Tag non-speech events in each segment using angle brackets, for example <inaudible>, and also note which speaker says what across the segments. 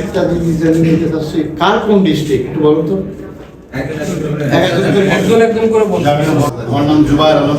Speaker 1: একটা জিনিস জানি নিতে চাচ্ছি কার কোন ডিস্ট্রিক্ট একটু বলুন তো
Speaker 2: আমার নাম জুবাইর আলম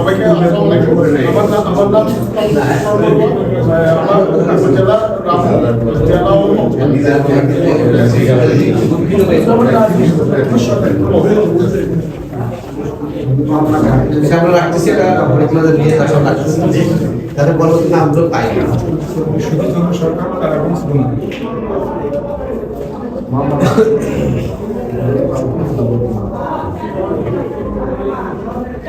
Speaker 1: সবাইকে আমার নাম আমার নাম আমার উপজেলা রামপুর জেলা
Speaker 3: আমরা রাখতেছি এটা পরিকল্পনা নিয়ে তার সব রাখতেছি তাদের পরবর্তীতে আমরা পাই না। হবে, হবে, হবে।
Speaker 2: আমার শাহিদ বগুড়া ডিস্ট্রিক্ট ইসলামনগর জেলা
Speaker 4: জুয়েল ভাই জুয়েল ভাই জুয়েল ভাই এখানে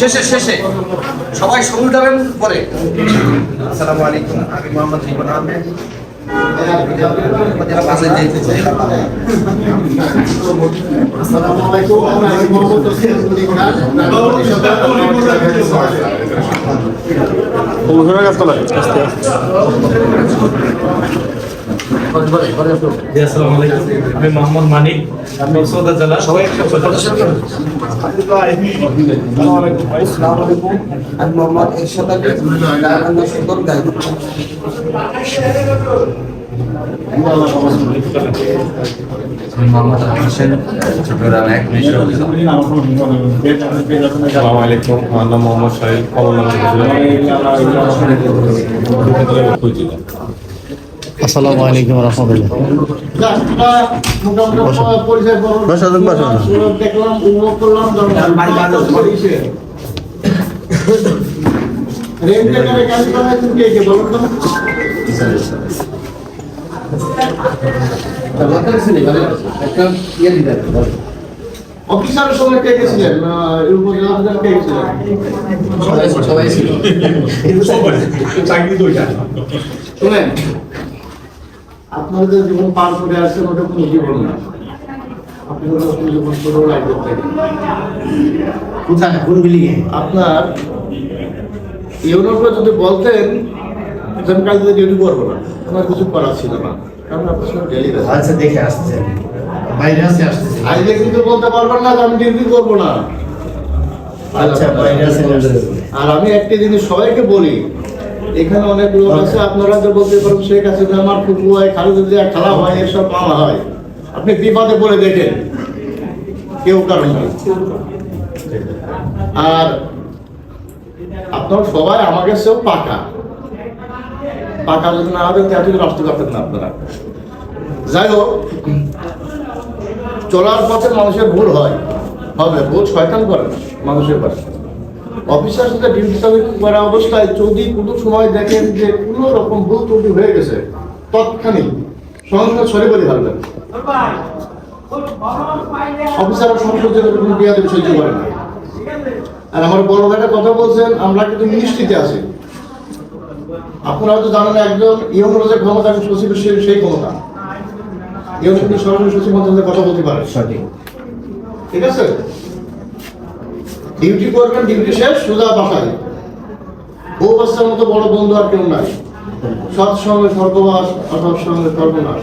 Speaker 3: শেষে শেষে। সবাই সবুজ যাবেন পরে।
Speaker 5: আসসালামু আলাইকুম আমি মোহাম্মদ
Speaker 1: আমি মোহাম্মদ
Speaker 4: মানিক। আমি সৌদা জেলা। সবাই
Speaker 5: মোহাম্মদ এরশাদ
Speaker 6: মোহাম্মদ হোসেন চট্টগ্রাম এক
Speaker 4: আসসালামু আমার নাম মোহাম্মদ শাহিদ
Speaker 7: আসসালামু আলাইকুম রহমতুল্লাহ।
Speaker 1: অফিসারের সঙ্গে কে কে ছিলেন? আহ, উপজেলা অফিসার কে কে ছিলেন?
Speaker 3: সবাই ছিল।
Speaker 1: শুনেন আপনাদের জীবন পার করে আসছেন ওটা কোনো জীবন না। কোনো জীবন
Speaker 3: কোথায়? কোন
Speaker 1: আপনার ইউরোপে যদি বলতেন যে আমি কাজে ডিউটি করব না। আমার কিছু করার ছিল না। কারণ আপনার সঙ্গে ডেলি
Speaker 3: আচ্ছা দেখে আসছে।
Speaker 1: আজকে কিন্তু বলতে পারবেন না আমি ডিউটি করব না।
Speaker 3: আচ্ছা
Speaker 1: আর আমি একটা জিনিস সবাইকে বলি এখানে অনেক লোক আছে, আপনারা তো বলতে পারেন শেখ হাসিনা, আমার ফুটু হয় খালেদা জিয়া, খালা হয় এসব মামা হয়। আপনি বিপদে পড়ে দেখেন। কেউ কারণ আর আপনারা সবাই আমাকে সেও পাকা। পাকা যদি না হতেন তাহলে রাষ্ট্র করতেন না আপনারা। যাই হোক, চলার পথে মানুষের ভুল হয়। হবে, ভুল শয়তান করে মানুষের পাশে। অফিসার সাথে ডিউটি সার্ভিস করা অবস্থায়। যদি কোনো সময় দেখেন যে কোনো রকম ভুল ত্রুটি হয়ে গেছে তৎক্ষণিক সঙ্গে সরে বলে ভাববেন অফিসাররা সংসদের কোনো বিয়াদে সহ্য করে না। আর আমার বড় ভাইটা কথা বলছেন আমরা কিন্তু মিনিস্ট্রিতে আছি। আপনারা হয়তো জানেন একজন ইয়ং রোজের ক্ষমতা এবং সচিবের সেই- সেই ক্ষমতা। ইয়ং সরাসরি সচিব মন্ত্রণালয়ে কথা বলতে পারে।
Speaker 3: সঠিক।
Speaker 1: ঠিক আছে? ডিউটি করবেন ডিউটি শেষ সোজা বাসায়। ও বাচ্চার মতো বড় বন্ধু আর কেউ নাই। সৎসঙ্গে স্বর্গবাস অসৎসঙ্গে সর্বনাশ।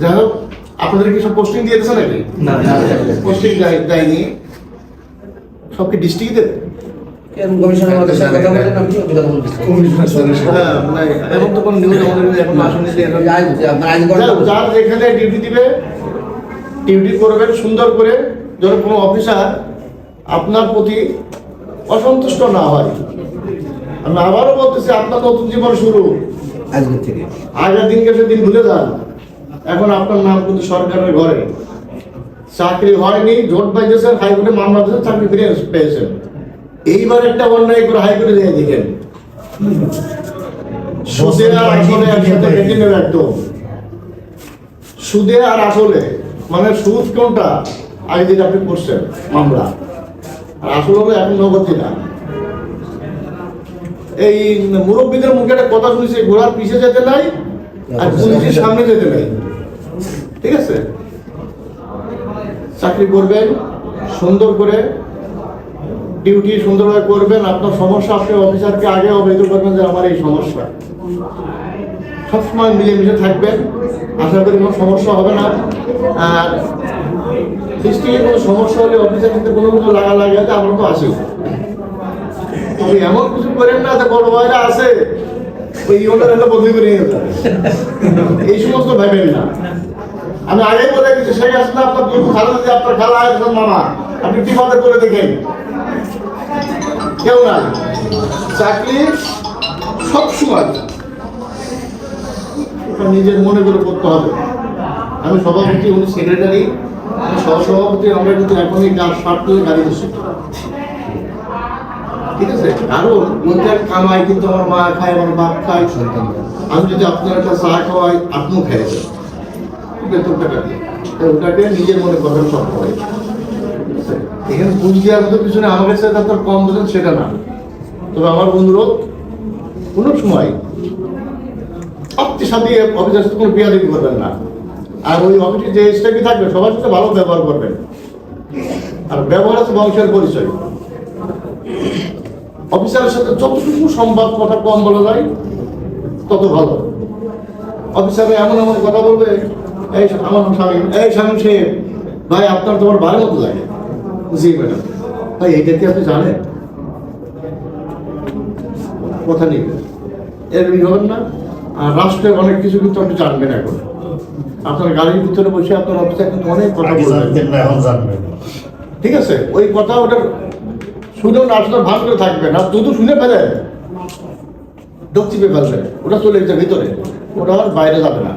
Speaker 1: যাই হোক আপনাদের কিছু পোস্টিং দিয়েছে নাকি?
Speaker 4: না
Speaker 1: পোস্টিং দেয়নি সবকে ডিস্ট্রিক্ট দেবে এমন তো কোনো নিউজ আমাদের এখন আসেনি যার যেখানে ডিউটি দিবে ডিউটি করবেন সুন্দর করে। যেন কোনো অফিসার আপনার প্রতি অসন্তুষ্ট না হয় আমি আবারও বলতেছি আপনার নতুন জীবন শুরু।
Speaker 5: আজকের থেকে।
Speaker 1: আগের দিনকে সেদিন ভুলে যান। এখন আপনার নাম কিন্তু সরকারের ঘরে। চাকরি হয়নি জোট পাইতেছেন হাইকোর্টে মামলা দিয়েছেন চাকরি ফিরে পেয়েছেন। এইবার একটা অন্যায় করে হাইকোর্টে দিয়ে দিলেন সুদে আর আসলে একসাথে কেটে নেবে একদম। সুদে আর আসলে মানে সুদ কোনটা? আগে যেটা আপনি করছেন, মামলা। আর আসল হলো এখন নগদ না। এই মুরব্বীদের মুখে একটা কথা শুনেছি ঘোড়ার পিছে যেতে নাই, আর পুলিশের সামনে যেতে নাই। ঠিক আছে? চাকরি করবেন, সুন্দর করে, ডিউটি সুন্দরভাবে করবেন। আপনার সমস্যা, আপনি অফিসারকে আগে অবহিত করবেন যে আমার এই সমস্যা। সবসময় মিলেমিশে থাকবেন। আশা করি কোনো সমস্যা হবে না। আর ডিস্ট্রিক্টে কোনো সমস্যা হলে অফিসের ক্ষেত্রে কোনো কিছু লাগা লাগাতে আমরা তো আসি তবে এমন কিছু করেন না, যে বড় ভাইরা আছে, ওই ইউনিয়নের একটা বদলি করে এই সমস্ত ভাবেন না। আমি আগেই বলে গেছি শেখ হাসিনা আপনার দুই খালা যদি আপনার খালা একজন মামা। আপনি কি মতে করে দেখেন? কেউ না চাকরি সবসময় নিজের মনে করে করতে হবে। আমি সভাপতি, উনি সেক্রেটারি সহসভাপতি, আমরা কিন্তু এখনই গাছ সার তুলে গাড়ি বসি ঠিক আছে? কারণ ওইটার কামাই কিন্তু আমার মা খায়, আমার বাপ খায়। সন্তান আমি যদি আপনার একটা চা খাওয়াই, আপনিও খাইছেন বেতন টাকা দিয়ে ওটাকে নিজের মনে করবেন সব এখানে বুঝ দেওয়ার মতো কিছু না আমার কাছে আপনার কম বোঝেন, সেটা না। তবে আমার অনুরোধ কোনো সময় সবচেয়ে সাথে অফিসের কোনো বিয়া দিতে করবেন না। আর ওই অফিসে যে স্টাফই থাকবে, সবার সাথে ভালো ব্যবহার করবেন। আর ব্যবহার আছে বংশের পরিচয়। অফিসারের সাথে যতটুকু সম্ভব কথা কম বলা যায়, তত ভালো। অফিসারে এমন এমন কথা বলবে, এই আমার স্বামী এই স্বামী সে ভাই, আপনার তোমার বারের মতো লাগে। জি, ম্যাডাম। ভাই, এইটা কি আপনি জানেন? কথা নেই। এর হবেন না, আর রাষ্ট্রের অনেক কিছু কিন্তু আপনি জানবেন এখন। আপনার গাড়ির ভিতরে বসে আপনার অফিসে কিন্তু অনেক কথা বলবেন। ঠিক আছে ওই কথা ওটা শুনেও না আসলে ভান করে থাকবেন আর যদি শুনে ফেলেন। ডোক চিপে ফেলবেন ওটা চলে যেতে ভিতরে ওটা আর বাইরে যাবে না।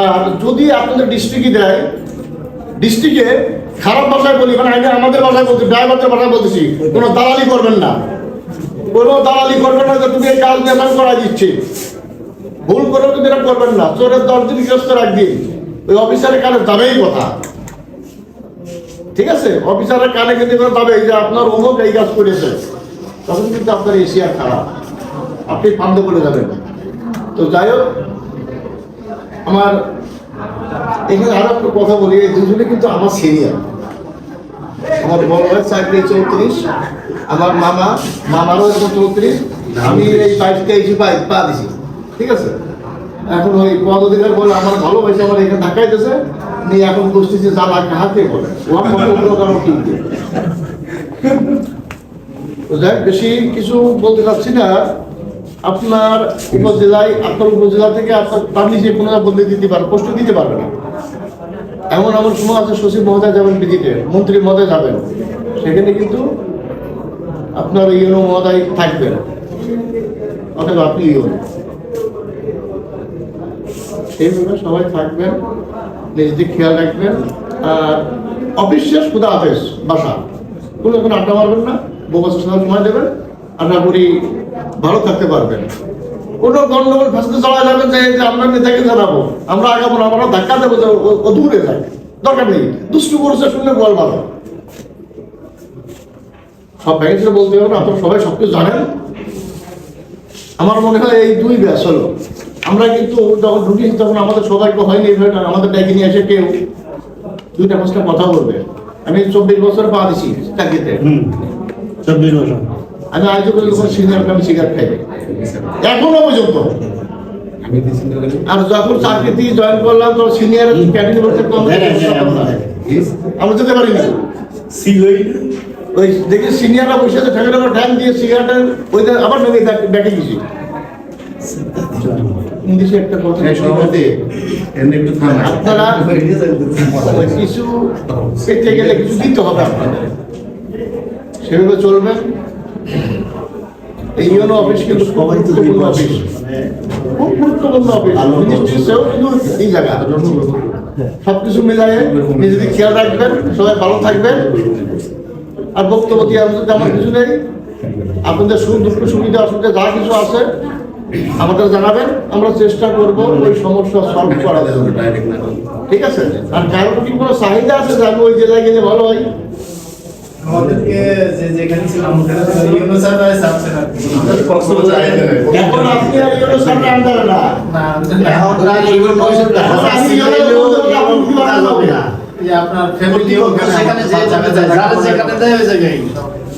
Speaker 1: আর যদি আপনাদের ডিস্ট্রিক্টই দেয় ডিস্ট্রিক্টে খারাপ ভাষায় বলি মানে আমি আমাদের ভাষায় বলছি ড্রাইভারদের ভাষায় বলতেছি কোনো দালালি করবেন না। কোনো দালালি করবেন না যে তুমি এই কাজ নিয়ে করাই দিচ্ছি। ভুল করেও কিন্তু এটা করবেন না। চোরের দশ দিন গৃহস্থ একদিন ওই অফিসারের কানে যাবেই কথা। ঠিক আছে? অফিসারের কানে কিন্তু এবার যাবে যে আপনার অমুক এই কাজ করেছে, তখন কিন্তু আপনার এশিয়া খারাপ। আপনি ফান্দে করে যাবেন। তো যাই হোক, আমার এখানে আরও একটু কথা বলি, এই দুজনে কিন্তু আমার সিনিয়র আমার বড় ভাই চাকরি চৌত্রিশ, আমার মামা, মামারও চৌত্রিশ। আমি এই বাইশ তেইশে পাই, পা দিছি। ঠিক আছে? এখন ওই পদ অধিকার বলে আমার ভালোবাসে, আমার এখানে ঢাকাইতেছে নিয়ে এখন বসতেছে যা লাগে হাতে বলে। বেশি কিছু বলতে চাচ্ছি না। আপনার উপজেলায়, আপনার উপজেলা থেকে আপনার তার নিজে কোনো বদলে দিতে পারবে প্রশ্ন দিতে পারবে না। এমন এমন সময় আছে, সচিব মহোদয় যাবেন ভিজিটে মন্ত্রী মহোদয় যাবেন। সেখানে কিন্তু আপনার ইউনো মহোদয় থাকবেন। অথবা আপনি ইউনো। সেইভাবে থাকবেন নিজেদের খেয়াল রাখবেন। আর শেষ খুদা হাফেজ, বাসা। কোনো কোনো আড্ডা মারবেন না বকাসের সাথে সময় দেবেন আশা করি ভালো থাকতে পারবেন। কোনো গন্ডগোল ফেসতে চলা যাবে যে আমরা নেতাকে জানাব, আমরা আগাবো না, আমরা ধাক্কা দেবো যে ও- দূরে যায় দরকার নেই, দুষ্টু করছে শুনলে বল ভালো। সব ভ্যাকেন্সি বলতে হবে না, আপনারা সবাই সব কিছু জানেন। আমার মনে হয় এই দুই ব্যাস হলো। আমরা কিন্তু যখন ঢুকিয়েছি তখন আমাদের সৌভাগ্য হয়নি এভাবে আমাদের ডেকে নিয়ে এসে কেউ দুইটা পাঁচটা কথা বলবে। আমি চব্বিশ বছর পা দিছি চাকরিতে।
Speaker 7: চব্বিশ বছর।
Speaker 1: আমি আজ পর্যন্ত কোনো সিনিয়র আমি সিগারেট খাই। এখনও পর্যন্ত আর যখন চাকরিতে জয়েন করলাম তো সিনিয়র ক্যাবিনেট বলতে কম আমরা যেতে পারিনি। ওই দেখি সিনিয়ররা বসে আছে ফ্যামিলির উপর ঠ্যাং দিয়ে সিগারেটের ওইটা আবার নদী ব্যাটে গেছি। ইংলিশে একটা কথা
Speaker 2: সভাপতি একটু থামা
Speaker 1: আপনারা <laughs> কিছু পেতে গেলে কিছু দিতে হবে আপনাদের। সেভাবে চলবেন এই ইউনো অফিস কিন্তু খুব গুরুত্বপূর্ণ অফিস। খুব গুরুত্বপূর্ণ অফিস। মিনিস্ট্রি সেও কিন্তু এই জায়গা। সবকিছু মিলাই নিজেদের খেয়াল রাখবেন সবাই ভালো থাকবেন। আর বক্তব্য দিয়ে আমাদের তেমন কিছু নেই। আপনাদের সুখ দুঃখ সুবিধা অসুবিধা যা কিছু আছে আমাদের জানাবেন আমরা চেষ্টা করব ওই সমস্যা সলভ করার জন্য। ঠিক আছে? আর কারোর কি কোনো চাহিদা আছে যে আমি ওই জেলায় গেলে ভালো হয়? এখন আপনি আর ইউনো না।
Speaker 4: আপনার ফ্যামিলি সেখানে যে যাবে যারা যেখানে দেয় ওই জায়গায়।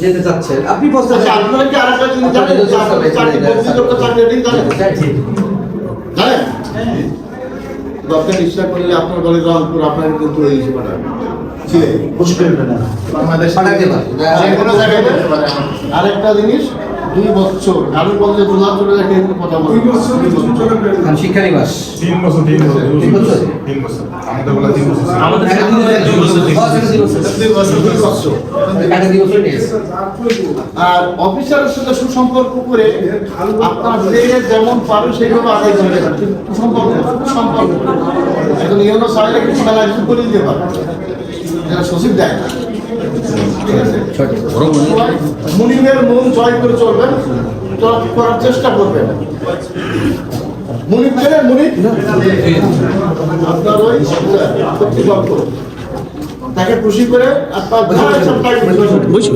Speaker 3: যেতে চাচ্ছেন। আপনি বসতে
Speaker 1: আচ্ছা আপনারা কি আরেকটা জিনিস জানেন? যে আপনি চাকরি করতে চাকরি দিন জানেন? জানেন? দরকার ইচ্ছা করলে আপনার ঘরে রংপুর আপনার কিন্তু এই হিসেবে পাঠাবেন ছিলেন
Speaker 4: বাংলাদেশ
Speaker 1: আরেকটা জিনিস দুই বছর। আমি বলতে দুলাম চলে যাকে কথা বলি
Speaker 3: শিক্ষা নিবাস
Speaker 8: তিন বছর তিন বছর
Speaker 3: তিন বছর?
Speaker 8: তিন বছর। আমাদের বলা তিন বছর।
Speaker 4: আমাদের দুই বছর
Speaker 1: দুই বছর। দুই বছর আর অফিসারের সাথে সুসম্পর্ক করে আপনার যে যেমন পারে সেইভাবে আদায় করে দেবেন সুসম্পর্ক সুসম্পর্ক। এখন ইউনো চাইলে কিছু মেলা কিছু করে দিতে পারে। যেটা সচিব দেয় না। মুনিমের মন জয় করে চলবেন করার চেষ্টা করবেন। মুনিপ চেনেন মুনিপ আপনার ওই কর্তৃপক্ষ তাকে খুশি করে আপনার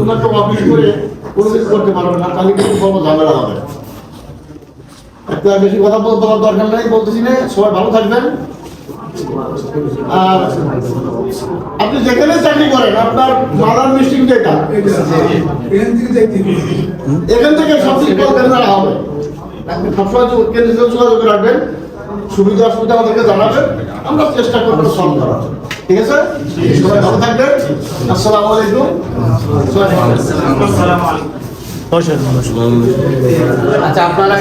Speaker 1: ওনাকে অফিস করে প্রসেস করতে পারবেন না তাহলে কিন্তু কোনো ঝামেলা হবে একটু আর বেশি কথা বল- বলার দরকার নেই বলতেছি না সবাই ভালো থাকবেন। আর আপনি যেখানে চাকরি করেন আপনার মাদার মিস্টিং যেটা এখান থেকে সব কিছু করবেন না হবে। আপনি সবসময় কেন্দ্রের সাথে যোগাযোগ রাখবেন। সুবিধা অসুবিধা আমাদেরকে জানাবেন। আমরা চেষ্টা করব সলভ করার ঠিক আছে? সবাই ভালো থাকবেন। আসসালামু আলাইকুম।
Speaker 3: আচ্ছা আপনারা